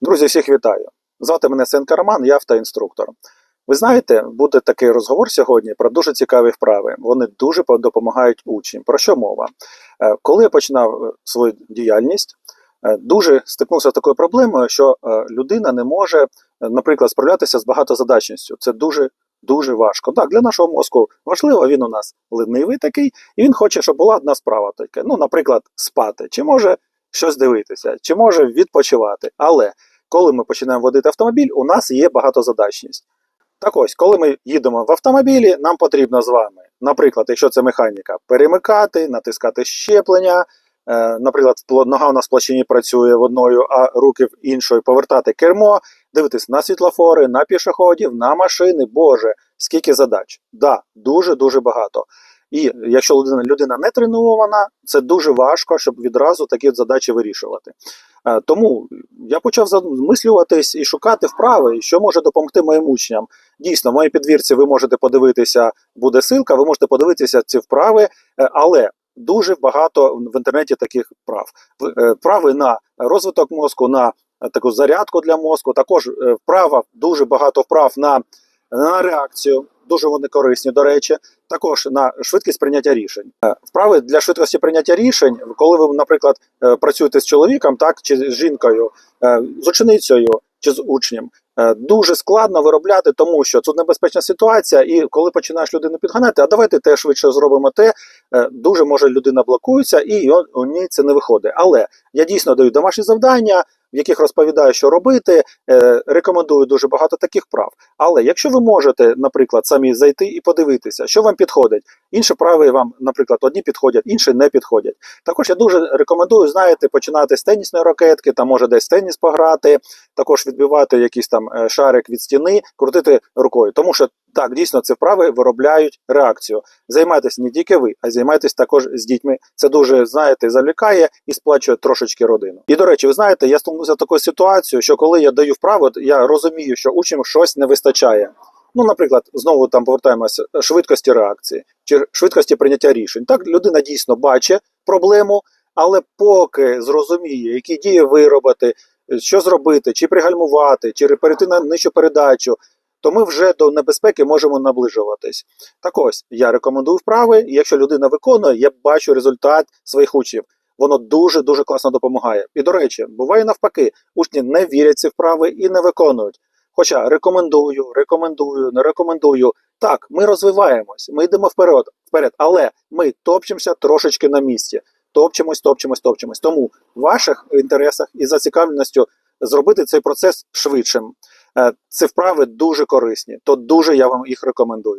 Друзі, всіх вітаю! Звати мене Сенка Роман, я автоінструктор. Ви знаєте, буде такий розговор сьогодні про дуже цікаві вправи. Вони дуже допомагають учням. Про що мова? Е, Коли я починав е, свою діяльність, е, дуже стикнувся з такою проблемою, що людина не може, наприклад, справлятися з багатозадачністю. Це дуже дуже важко. Так, для нашого мозку важливо, він у нас ленивий такий, і він хоче, щоб була одна справа така. Ну, наприклад, спати, чи може щось дивитися, чи може відпочивати. Але коли ми починаємо водити автомобіль, у нас є багатозадачність. Так ось, коли ми їдемо в автомобілі, нам потрібно з вами, наприклад, якщо це механіка, перемикати, натискати щеплення. Е, Наприклад, нога у нас в площині працює в одною, а руки в іншою, повертати кермо, дивитись на світлофори, на пішоходів, на машини. Боже, скільки задач. Да, дуже дуже багато. І якщо людина, людина не тренована, це дуже важко, щоб відразу такі задачі вирішувати. Е, Тому я почав замислюватись і шукати вправи, що може допомогти моїм учням. Дійсно, в моїй підвірці ви можете подивитися, буде силка, ви можете подивитися ці вправи, е, але дуже багато в інтернеті таких вправ. Е, Вправи на розвиток мозку, на таку зарядку для мозку, також вправа, дуже багато вправ на, на реакцію. Дуже вони корисні, до речі, також на швидкість прийняття рішень. Е, Вправи для швидкості прийняття рішень, коли ви, наприклад, е, працюєте з чоловіком, так чи з жінкою, е, з ученицею чи з учнем. Е, Дуже складно виробляти, тому що тут небезпечна ситуація, і коли починаєш людину підганяти, а давайте те швидше зробимо те, е, дуже може людина блокується, і у ній це не виходить. Але я дійсно даю домашні завдання, в яких розповідаю, що робити. е, Рекомендую дуже багато таких прав. Але якщо ви можете, наприклад, самі зайти і подивитися, що вам підходить, інші прави вам, наприклад, одні підходять, інші не підходять. Також я дуже рекомендую, знаєте, починати з тенісної ракетки, там може десь теніс пограти, також відбивати якийсь там е, шарик від стіни, крутити рукою. Тому що так, дійсно, ці вправи виробляють реакцію. Займайтесь не тільки ви, а займайтесь також з дітьми. Це дуже, знаєте, залякає і сплачує трошечки родину. І до речі, ви знаєте, я стомився такою ситуацією, що коли я даю вправи, я розумію, що учням щось не вистачає. Ну, наприклад, знову там повертаємося швидкості реакції чи швидкості прийняття рішень. Так, людина дійсно бачить проблему, але поки зрозуміє, які дії виробити, що зробити, чи пригальмувати, чи перейти на нижчу передачу, то ми вже до небезпеки можемо наближуватись. Так ось я рекомендую вправи, і якщо людина виконує, я бачу результат своїх учнів. Воно дуже дуже класно допомагає. І до речі, буває навпаки, учні не вірять ці вправи і не виконують. Хоча рекомендую, рекомендую, не рекомендую. Так, ми розвиваємось, ми йдемо вперед, вперед, але ми топчемося трошечки на місці. Топчемось, топчемось, топчемось. Тому в ваших інтересах і зацікавленістю зробити цей процес швидшим. Е, Ці вправи дуже корисні, то дуже я вам їх рекомендую.